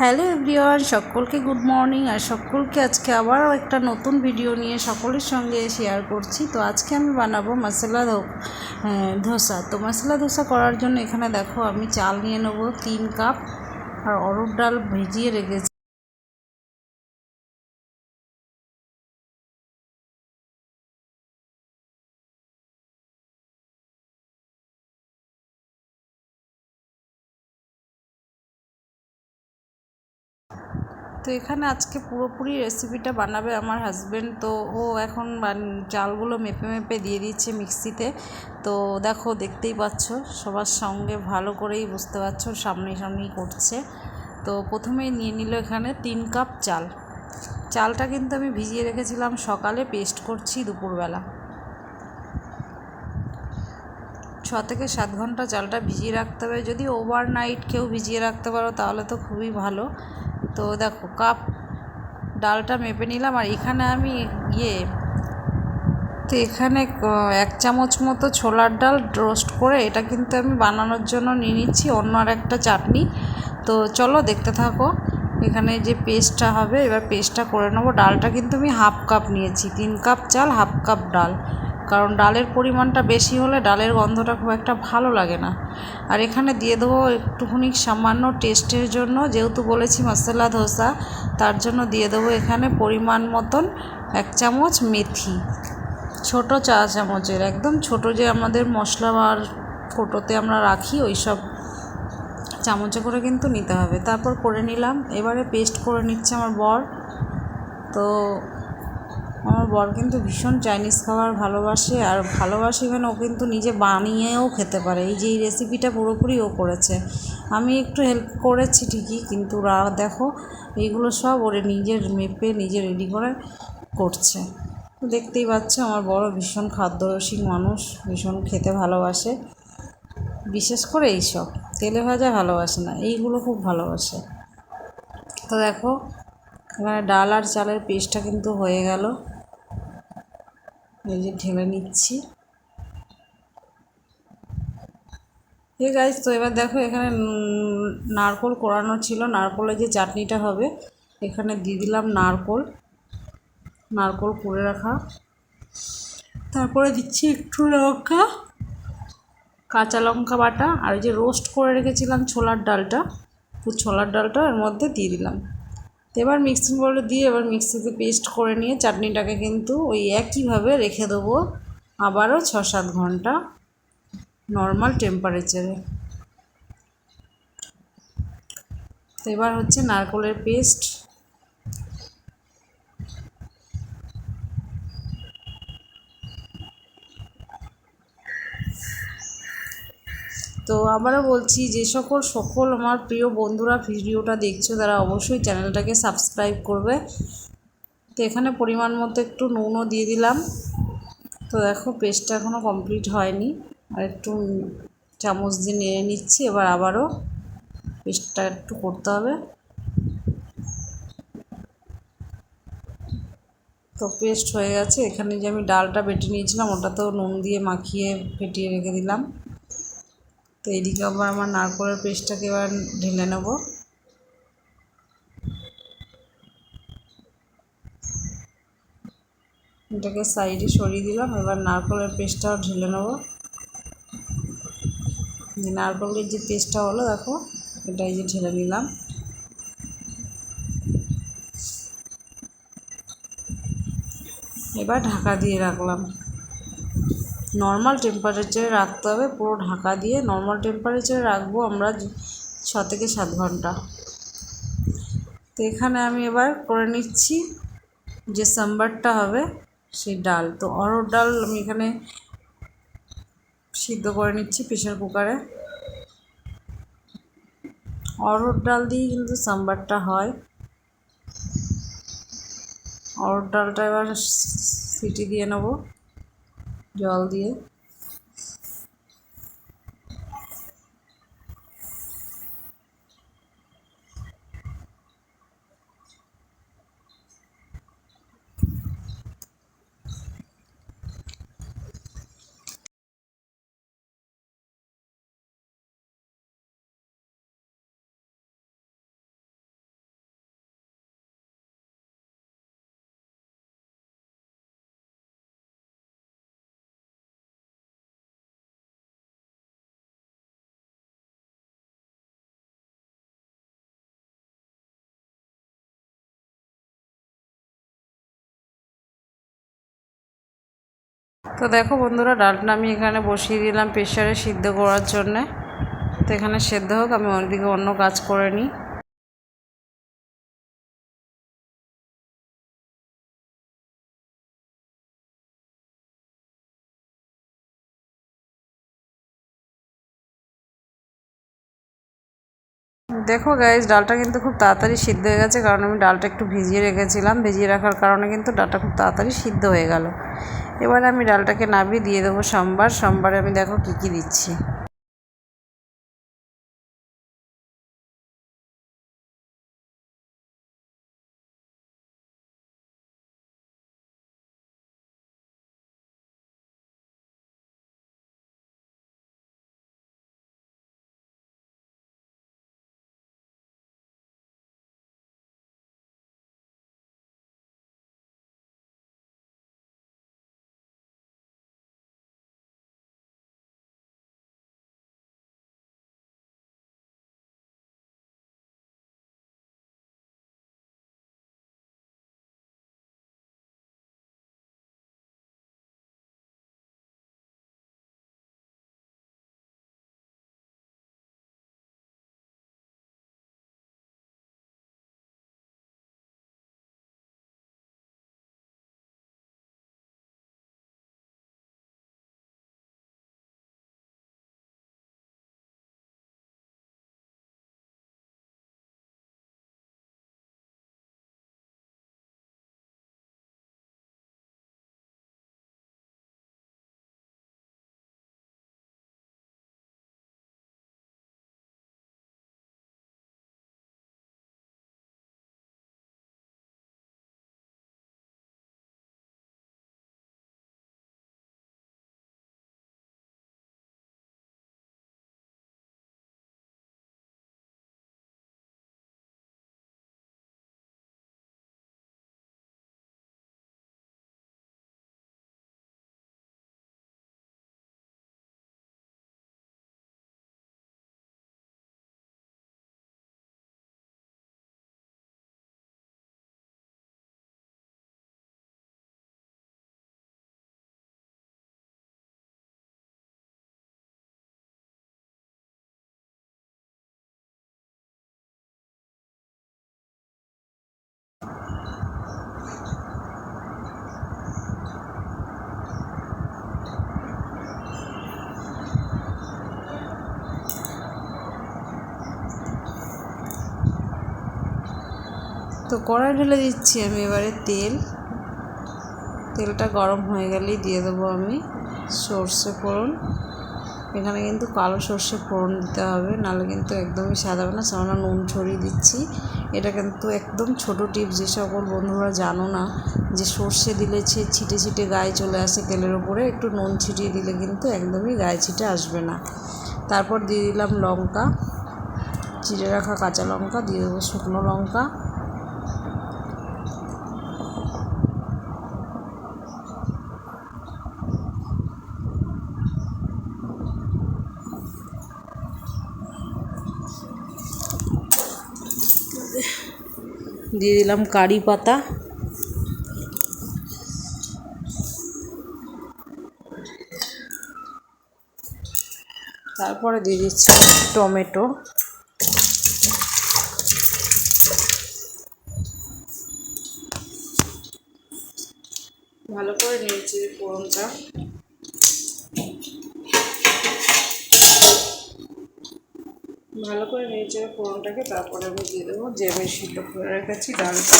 Hello everyone, সকলকে good morning আর সকলকে আজকে আবারও একটা নতুন ভিডিও নিয়ে সকলের সঙ্গে শেয়ার করছি। তো আজকে আমি বানাবো মশলা ধোসা। তো মশলা ধোসা করার জন্য এখানে দেখো আমি চাল নিয়ে নেব তিন কাপ আর অরুর ডাল ভিজিয়ে রেখেছি। তো এখানে আজকে পুরোপুরি রেসিপিটা বানাবে আমার হাজব্যান্ড তো ও এখন চালগুলো মেপে মেপে দিয়ে দিচ্ছে মিক্সিতে। তো দেখো, দেখতেই পাচ্ছ, সবার সঙ্গে ভালো করেই বুঝতে পারছ, সামনে সামনেই করছে। তো প্রথমেই নিয়ে নিল এখানে তিন কাপ চাল। চালটা কিন্তু আমি ভিজিয়ে রেখেছিলাম সকালে, পেস্ট করছি দুপুরবেলা। ছ থেকে সাত ঘণ্টা চালটা ভিজিয়ে রাখতে হবে। যদি ওভারনাইট কেউ ভিজিয়ে রাখতে পারো, তাহলে তো খুবই ভালো। তো দেখো কাপ, ডালটা মেপে নিলাম আর এখানে আমি ইয়ে তো এখানে এক চামচ মতো ছোলার ডাল রোস্ট করে এটা কিন্তু আমি বানানোর জন্য নিয়ে নিচ্ছি, অন্য আর একটা চাটনি। তো চলো দেখতে থাকো, এখানে যে পেস্টটা হবে, এবার পেস্টটা করে নেব। ডালটা কিন্তু আমি হাফ কাপ নিয়েছি, তিন কাপ চাল, হাফ কাপ ডাল। কারণ ডালের পরিমাণটা বেশি হলে ডালের গন্ধটা খুব একটা ভালো লাগে না। আর এখানে দিয়ে দেবো একটুখানি সামান্য টেস্টের জন্য, যেহেতু বলেছি মশলা, ধোসা, তার জন্য দিয়ে দেবো এখানে পরিমাণ মতন এক চামচ মেথি। ছোট চা চামচের, একদম ছোট যে আমাদের মশলা আর ফোটোতে আমরা রাখি ওই সব চামচে করে কিন্তু নিতে হবে। তারপর করে নিলাম, এবারে পেস্ট করে নিচ্ছে আমার বর। তো আমার বর কিন্তু ভীষণ চাইনিজ খাবার ভালোবাসে আর ভালোবাসে মানে ও কিন্তু নিজে বানিয়েও খেতে পারে। এই যে এই রেসিপিটা পুরোপুরি ও করেছে। আমি একটু হেল্প করেছি ঠিকই, কিন্তু রা, দেখো, এইগুলো সব ওরে নিজের মেপে নিজে রেডি করে করছে। দেখতেই পাচ্ছ, আমার বড় ভীষণ খাদ্যরসিক মানুষ, ভীষণ খেতে ভালোবাসে। বিশেষ করে এইসব, তেলে ভাজা ভালোবাসে না, এইগুলো খুব ভালোবাসে। তো দেখো এখানে ডাল আর চালের পেস্টটা কিন্তু হয়ে গেল। এই যে ঢেলে নিচ্ছি। ঠিক আছে তো এবার দেখো এখানে নারকোল কোরানো ছিল। নারকোলের যে চাটনিটা হবে, এখানে দিয়ে দিলাম নারকোল। নারকোল করে রাখা। তারপরে দিচ্ছি একটু লঙ্কা, কাঁচা লঙ্কা বাটা, আর যে রোস্ট করে রেখেছিলাম ছোলার ডালটা ছোলার ডালটা এর মধ্যে দিয়ে দিলাম। তো এবার মিক্সিং বলে দিয়ে এবার মিক্সিতে পেস্ট করে নিয়ে চাটনিটাকে কিন্তু ওই একইভাবে রেখে দেবো আবারও ছ সাত ঘণ্টা নর্মাল টেম্পারেচারে। তো এবার হচ্ছে নারকলের পেস্ট তো আবারও বলছি, যে সকল সকল আমার প্রিয় বন্ধুরা ভিডিওটা দেখছ, তারা অবশ্যই চ্যানেলটাকে সাবস্ক্রাইব করবে। তো এখানে পরিমাণ মতো একটু নুনও দিয়ে দিলাম। তো দেখো পেস্টটা এখনও কমপ্লিট হয়নি। আর একটু চামচ দিয়ে নেড়ে নিচ্ছি, এবার আবারও পেস্টটা একটু করতে হবে। তো পেস্ট হয়ে গেছে। এখানে যে আমি ডালটা বেটে নিয়েছিলাম ওটা তো নুন দিয়ে মাখিয়ে, ফেটিয়ে রেখে দিলাম। তো এদিকে আবার আমার নারকলের পেস্টটাকে এবার ঢেলে নেব। এটাকে সাইডে সরিয়ে দিলাম, এবার নারকলের পেস্টটাও ঢেলে নেব। নারকলের যে পেস্টটা হলো, দেখো, এটা এই যে ঢেলে নিলাম। এবার ঢাকা দিয়ে রাখলাম। নর্মাল টেম্পারেচারে রাখতে হবে, পুরো ঢাকা দিয়ে নর্মাল টেম্পারেচারে রাখব আমরা ছ থেকে সাত ঘণ্টা। তো এখানে আমি এবার করে নিচ্ছি যে সাম্বারটা হবে সেই ডাল। তো অরড় ডাল আমি এখানে সিদ্ধ করে নিচ্ছি প্রেশার কুকারে। অরড় ডাল দিয়েই কিন্তু সাম্বারটা হয়। অরড় ডালটা এবার সিটি দিয়ে নেব। জল দিয়ে তো দেখো বন্ধুরা, ডালটা আমি এখানে বসিয়ে দিলাম প্রেশারে সিদ্ধ করার জন্যে। তো এখানে সেদ্ধ হোক, আমি অন্যদিকে অন্য কাজ করে নিই। দেখো গাইজ ডালটা কিন্তু খুব তাড়াতাড়ি সিদ্ধ হয়ে গেছে, কারণ আমি ডালটা একটু ভিজিয়ে রেখেছিলাম। ভিজিয়ে রাখার কারণে কিন্তু ডালটা খুব তাড়াতাড়ি সিদ্ধ হয়ে গেল। এবারে আমি ডালটাকে নাবিয়ে দিয়ে দেবো সোমবার। সোমবারে আমি দেখো কী কী দিচ্ছি। তো কড়াই ঢেলে দিচ্ছি আমি এবারে তেল। তেলটা গরম হয়ে গেলেই দিয়ে দেবো আমি সর্ষে ফোড়ন। এখানে কিন্তু কালো সর্ষে ফোড়ন দিতে হবে, নাহলে কিন্তু একদমই সাদা হবে না। সামান্য নুন ছড়িয়ে দিচ্ছি। এটা কিন্তু একদম ছোট টিপস, যে সকল বন্ধুরা জানো না যে সর্ষে দিলে ছিটে ছিটে গায়ে চলে আসে তেলের ওপরে একটু নুন ছিটিয়ে দিলে কিন্তু একদমই গায়ে ছিটে আসবে না। তারপর দিয়ে দিলাম লঙ্কা, চিড়ে রাখা কাঁচা লঙ্কা, দিয়ে দেবো শুকনো লঙ্কা। দিয়ে দিলাম কারি পাতা। তারপরে দিয়ে দিচ্ছি টমেটো। ভালো করে নিয়েছি ফোড়নটা। ভালো করে নিয়েছে ফোড়নটাকে তারপরে আমি দিয়ে দেবো যে আমি সিদ্ধ করে রেখেছি ডালটা।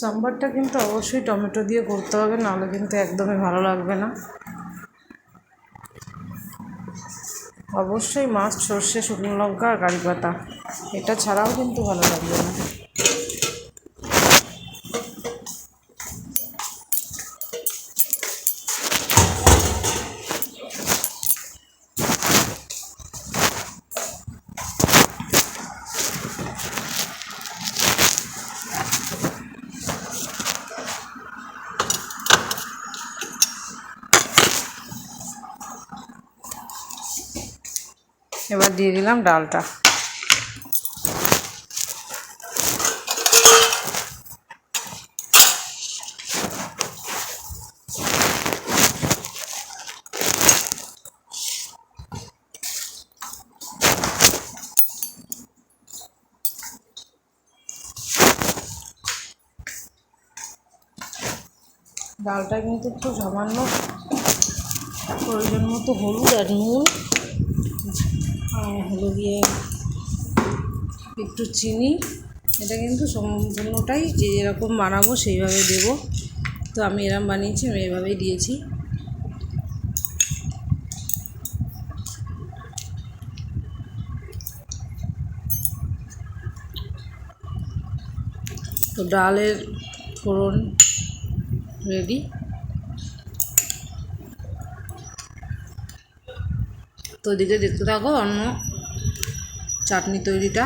সাম্বারটা কিন্তু অবশ্যই টমেটো দিয়ে করতে হবে, নাহলে কিন্তু একদমই ভালো লাগবে না। অবশ্যই মাছ, সর্ষে, শুকনো লঙ্কা আর কারি পাতা, এটা ছাড়াও কিন্তু ভালো লাগবে না। দিলাম ডালটা। ডালটা কিন্তু একটু সামান্য প্রয়োজন মতো হলুদ আর নুন। আর হলো গিয়ে একটু চিনি। এটা কিন্তু সম্পূর্ণটাই যে যেরকম বানাবো সেইভাবে দেব। তো আমি এরম বানিয়েছি, আমি এভাবেই দিয়েছি। তো ডালের ফোড়ন রেডি। তো এদিকে দেখতে থাকো অন্য চাটনি তৈরিটা।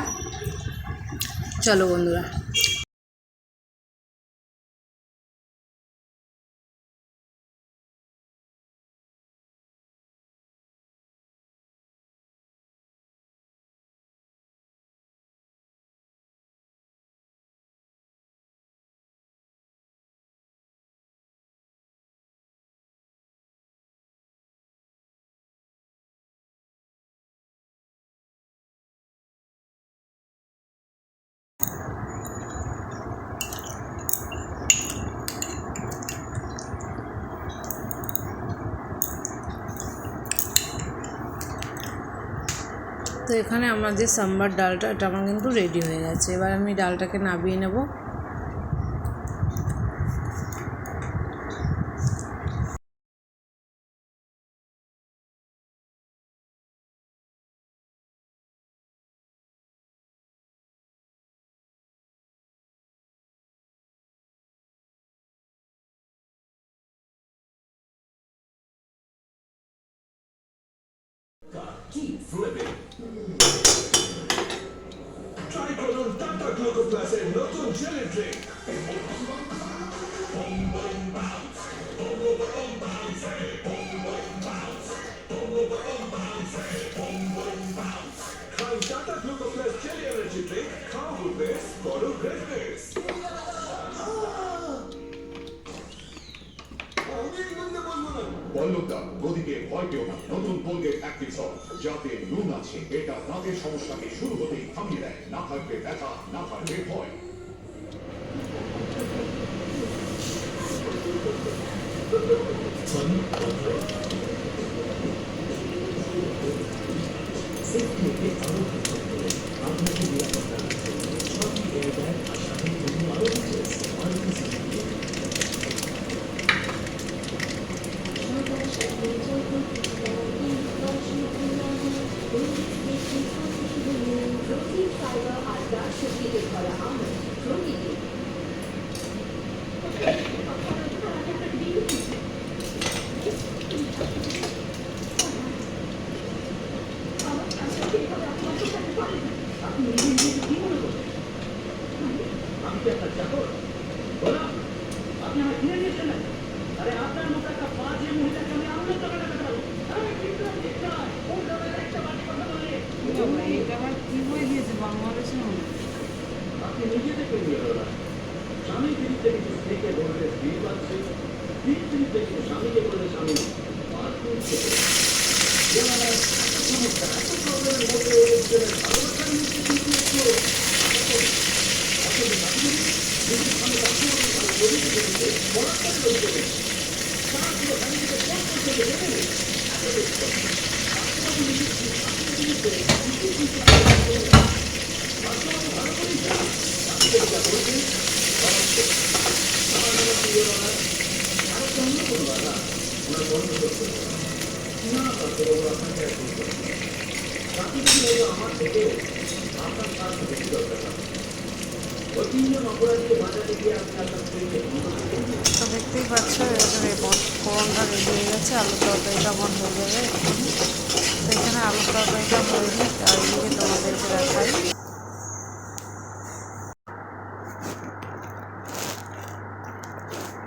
চলো বন্ধুরা। তো এখানে আমার যে সাম্বার ডালটা, এটা আমার কিন্তু রেডি হয়ে গেছে। এবার আমি ডালটাকে নামিয়ে নেব। ভয় না নতুন কোলগেট অ্যাক্টিভ সল্ট যাতে নুন আছে, এটা দাঁতের সমস্যাকে শুরু হতেই থামিয়ে দেয়। না থাকবে ব্যথা, না থাকবে ভয়। should be the color almond, truly.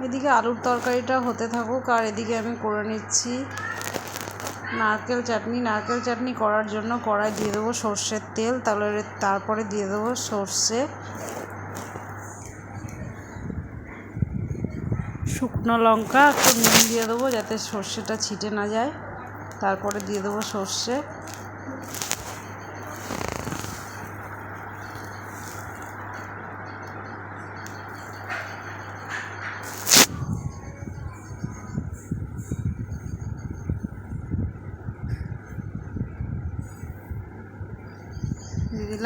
এদিকে আলুর তরকারিটা হতে থাকুক আর এদিকে আমি করে নিচ্ছি নারকেল চাটনি। নারকেল চাটনি করার জন্য কড়াই দিয়ে দেবো সর্ষের তেল, তাহলে তারপরে দিয়ে দেবো সর্ষে শুকনো লঙ্কা, একটু নুন দিয়ে দেবো যাতে সর্ষেটা ছিটে না যায়। তারপরে দিয়ে দেবো সর্ষে।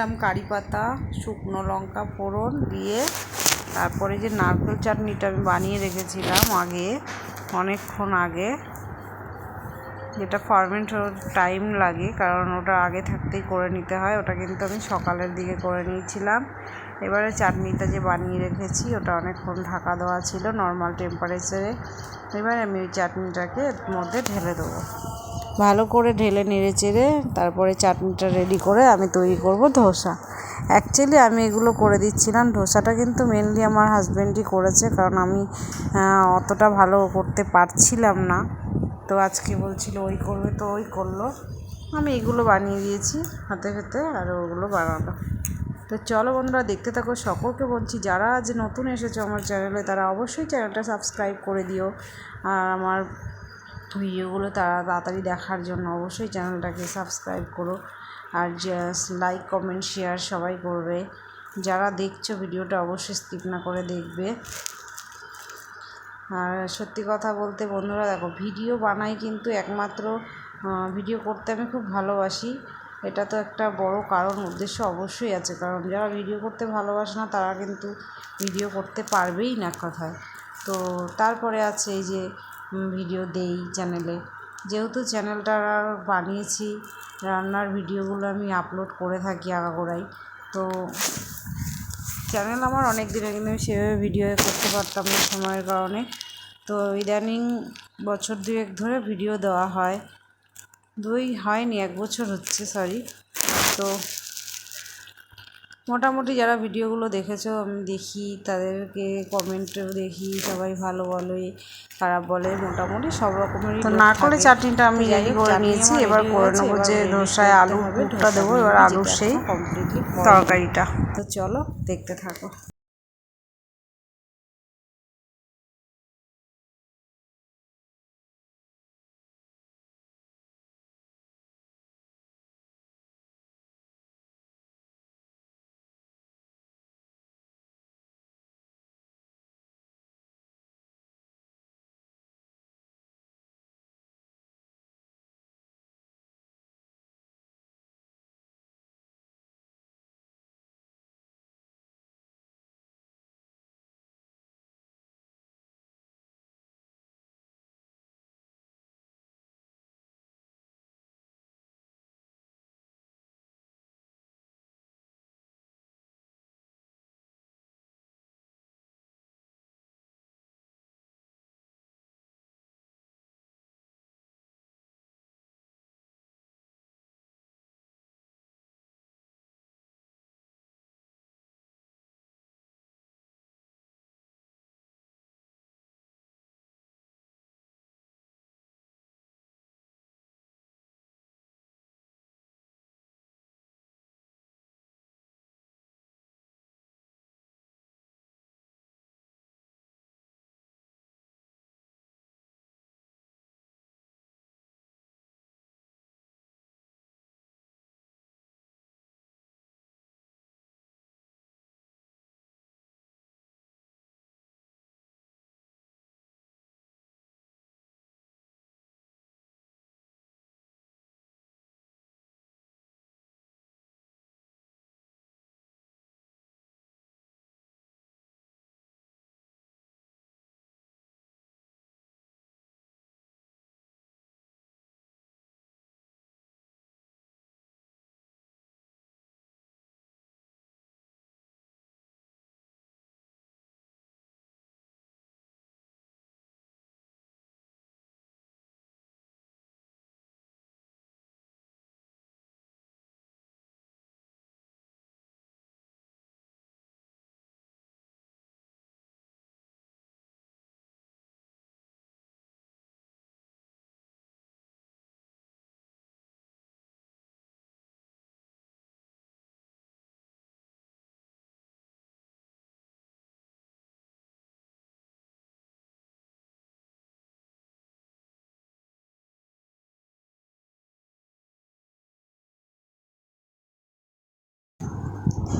দিলাম কারি পাতা, শুকনো লঙ্কা ফোড়ন দিয়ে তারপরে যে নারকেল চাটনিটা আমি বানিয়ে রেখেছিলাম আগে, অনেকক্ষণ আগে। যেটা ফার্মেন্ট টাইম লাগে, কারণ ওটা আগে থাকতেই করে নিতে হয়, ওটা কিন্তু আমি সকালের দিকে করে নিয়েছিলাম। এবারে চাটনিটা যে বানিয়ে রেখেছি, ওটা অনেকক্ষণ ঢাকা দেওয়া ছিল নর্মাল টেম্পারেচারে এবার আমি ওই চাটনিটাকে মধ্যে ঢেলে দেবো। ভালো করে ঢেলে নেড়ে চেড়ে তারপরে চাটনিটা রেডি করে আমি তৈরি করব ধোসা। অ্যাকচুয়ালি আমি এগুলো করে দিচ্ছিলাম, ধোসাটা কিন্তু মেনলি আমার হাজব্যান্ডই করেছে কারণ আমি অতটা ভালো করতে পারছিলাম না। তো আজকে বলছিল ওই করবে তো ওই করল। আমি এগুলো বানিয়ে দিয়েছি হাতে হাতে আর ওগুলো বানালো। তো চলো বন্ধুরা, দেখতে থাকো, সকলকে বলছি, যারা আজ নতুন এসেছ আমার চ্যানেলে তারা অবশ্যই চ্যানেলটা সাবস্ক্রাইব করে দিও। আর আমার ভিডিওগুলো তারা তাড়াতাড়ি দেখার জন্য অবশ্যই চ্যানেলটাকে সাবস্ক্রাইব করো। আর লাইক কমেন্ট শেয়ার সবাই করবে। যারা দেখছ ভিডিওটা অবশ্যই স্কিপ না করে দেখবে। আর সত্যি কথা বলতে বন্ধুরা দেখো, ভিডিও বানাই কিন্তু একমাত্র ভিডিও করতে আমি খুব ভালোবাসি। এটা তো একটা বড় কারণ, উদ্দেশ্য অবশ্যই আছে। কারণ যারা ভিডিও করতে ভালোবাসে না, তারা কিন্তু ভিডিও করতে পারবেই না কথায়। তো তারপরে আছে এই যে ভিডিও দেই চ্যানেলে। যেহেতু চ্যানেলটা বানিয়েছি, রান্নার ভিডিওগুলো আমি আপলোড করে থাকি আগাগোড়াই। তো চ্যানেল আমার অনেক দিনে কিন্তু আমি সেভাবে ভিডিও করতে পারতাম না সময়ের কারণে। তো ইদানিং বছর দুয়েক ধরে ভিডিও দেওয়া হয়। দুই হয়নি, এক বছর হচ্ছে সরি তো মোটামুটি যারা ভিডিওগুলো দেখেছ আমি দেখি তাদেরকে কমেন্টেও দেখি সবাই ভালো বলে খারাপ বলে মোটামুটি সব রকমেরই তো না করে চাটনিটা আমি রেডি করে নিয়েছি এবার করে নেব যে ধোসায় আলু হবে, পুরটা দেবো এবার আলুর সেই তরকারিটা। তো চলো দেখতে থাকো।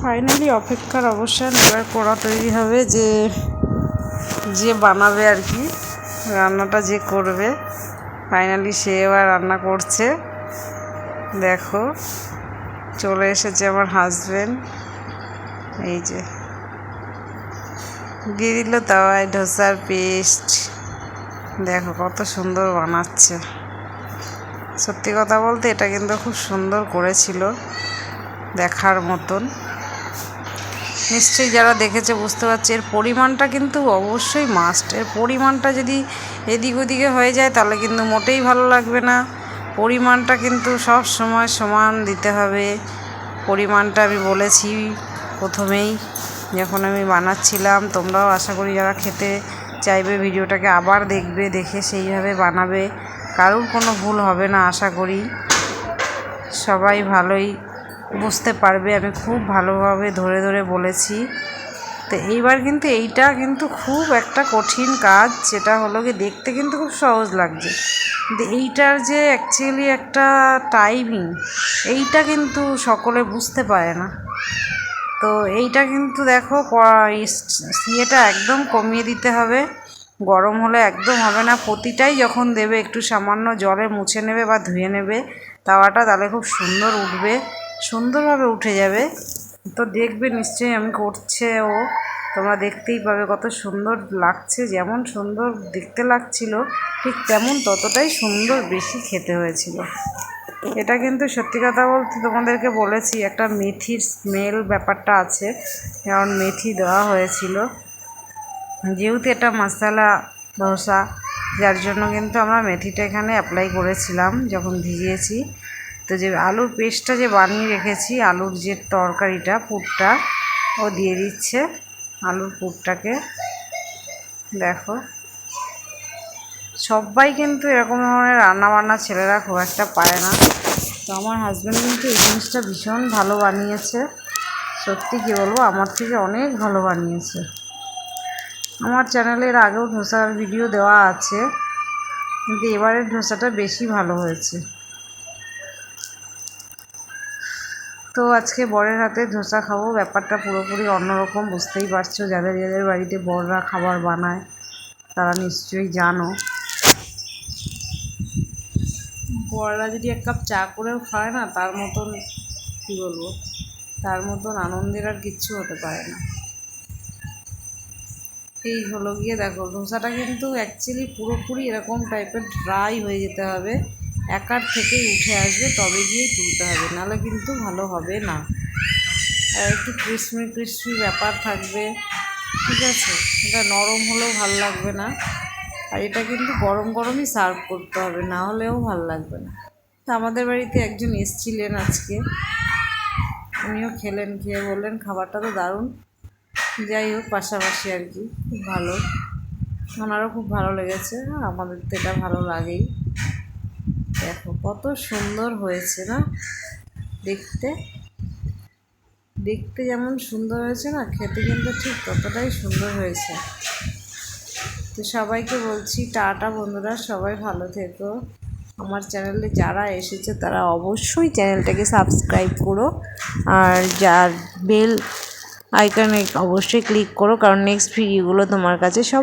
ফাইনালি অপেক্ষার অবসান এবার কড়া তৈরি হবে যে যে বানাবে আর কি, রান্নাটা যে করবে। ফাইনালি সে এবার রান্না করছে। দেখো, চলে এসেছে আমার হাজবেন্ড এই যে, দিয়ে দিল তাওয়ায় ধোসার পেস্ট। দেখো কত সুন্দর বানাচ্ছে। সত্যি কথা বলতে এটা কিন্তু খুব সুন্দর করেছিল। দেখার মতন। নিশ্চয়ই যারা দেখেছে বুঝতে পারছে, এর পরিমাণটা কিন্তু অবশ্যই মাস্ট এর পরিমাণটা যদি এদিক ওদিকে হয়ে যায়, তাহলে কিন্তু মোটেই ভালো লাগবে না। পরিমাণটা কিন্তু সব সময় সমান দিতে হবে। পরিমাণটা আমি বলেছি প্রথমেই, যখন আমি বানাচ্ছিলাম, তোমরাও আশা করি যারা খেতে চাইবে ভিডিওটাকে আবার দেখবে, দেখে সেইভাবে বানাবে। কারোর কোনো ভুল হবে না, আশা করি। সবাই ভালোই বুঝতে পারবে, আমি খুব ভালোভাবে ধরে ধরে বলেছি। তো এইবার কিন্তু এইটা কিন্তু খুব একটা কঠিন কাজ, যেটা হলো কি দেখতে কিন্তু খুব সহজ লাগছে। কিন্তু এইটার যে অ্যাকচুয়ালি একটা টাইমিং এইটা কিন্তু সকলে বুঝতে পারে না। তো এইটা কিন্তু দেখো ইয়েটা একদম কমিয়ে দিতে হবে। গরম হলে একদম হবে না, প্রতিটাই যখন দেবে, একটু সামান্য জলে মুছে নেবে বা ধুয়ে নেবে, তাওয়াটা তাহলে খুব সুন্দর উঠবে। সুন্দরভাবে উঠে যাবে। তো দেখবে নিশ্চয়ই আমি করছে ও। তোমরা দেখতেই পাবে কত সুন্দর লাগছে, যেমন সুন্দর দেখতে লাগছিল, ঠিক তেমন ততটাই সুন্দর বেশি খেতে হয়েছিল। এটা কিন্তু সত্যি কথা বলতে তোমাদেরকে বলেছি, একটা মেথির স্মেল ব্যাপারটা আছে, কারণ মেথি দেওয়া হয়েছিল। যেহেতু এটা মশলা, ধোসা, যার জন্য কিন্তু আমরা মেথিটা এখানে অ্যাপ্লাই করেছিলাম, যখন ভিজিয়েছি। তো যে আলুর পেস্টটা যে বানিয়ে রেখেছি, আলুর যে তরকারিটা, পুরটা, ও দিয়ে দিচ্ছে আলুর পুরটাকে। দেখো। সবাই কিন্তু এরকম ধরনের রান্নাবান্না ছেলেরা খুব একটা পারে না। তো আমার হাজব্যান্ড কিন্তু এই জিনিসটা ভীষণ ভালো বানিয়েছে। সত্যি কী বলব, আমার থেকে অনেক ভালো বানিয়েছে। আমার চ্যানেলের আগেও ধোসার ভিডিও দেওয়া আছে, কিন্তু এবারের ধোসাটা বেশি ভালো হয়েছে। তো আজকে বরের হাতে ধোসা খাব। ব্যাপারটা পুরোপুরি অন্যরকম, বুঝতেই পারছ। যাদের যাদের বাড়িতে বড়রা খাবার বানায়, তারা নিশ্চয়ই জানো। বড়রা যদি এক কাপ চা করেও খায় না, তার মতন, কী বলব, তার মতন আনন্দের আর কিচ্ছু হতে পারে না। এই হলো গিয়ে দেখো, ধোসাটা কিন্তু অ্যাকচুয়ালি পুরোপুরি এরকম টাইপের ড্রাই হয়ে যেতে হবে। একার থেকেই উঠে আসবে, তবে গিয়ে তুলতে হবে, নাহলে কিন্তু ভালো হবে না। আর একটু ক্রিসমি ক্রিসমি ব্যাপার থাকবে, ঠিক আছে? এটা নরম হলেও ভালো লাগবে না। আর এটা কিন্তু গরম গরমই সার্ভ করতে হবে, না হলেও ভালো লাগবে না। তো আমাদের বাড়িতে একজন এসছিলেন আজকে। উনিও খেলেন, খেয়ে বললেন খাবারটা তো দারুণ। যাই হোক, পাশাপাশি আর কি, খুব ভালো। ওনারও খুব ভালো লেগেছে আর আমাদের তো এটা ভালো লাগেই। কত সুন্দর হয়েছে না? দেখতে। দেখতে যেমন সুন্দর হয়েছে না, খেতে কিন্তু ঠিক ততটাই সুন্দর হয়েছে। তো সবাইকে বলছি, টাটা বন্ধুরা, সবাই ভালো থেকো। আমার চ্যানেলে যারা এসেছে, তারা অবশ্যই চ্যানেলটাকে সাবস্ক্রাইব করো। আর যার বেল আইকনে অবশ্যই ক্লিক করো, কারণ নেক্সট ভিডিওগুলো তোমার কাছে সব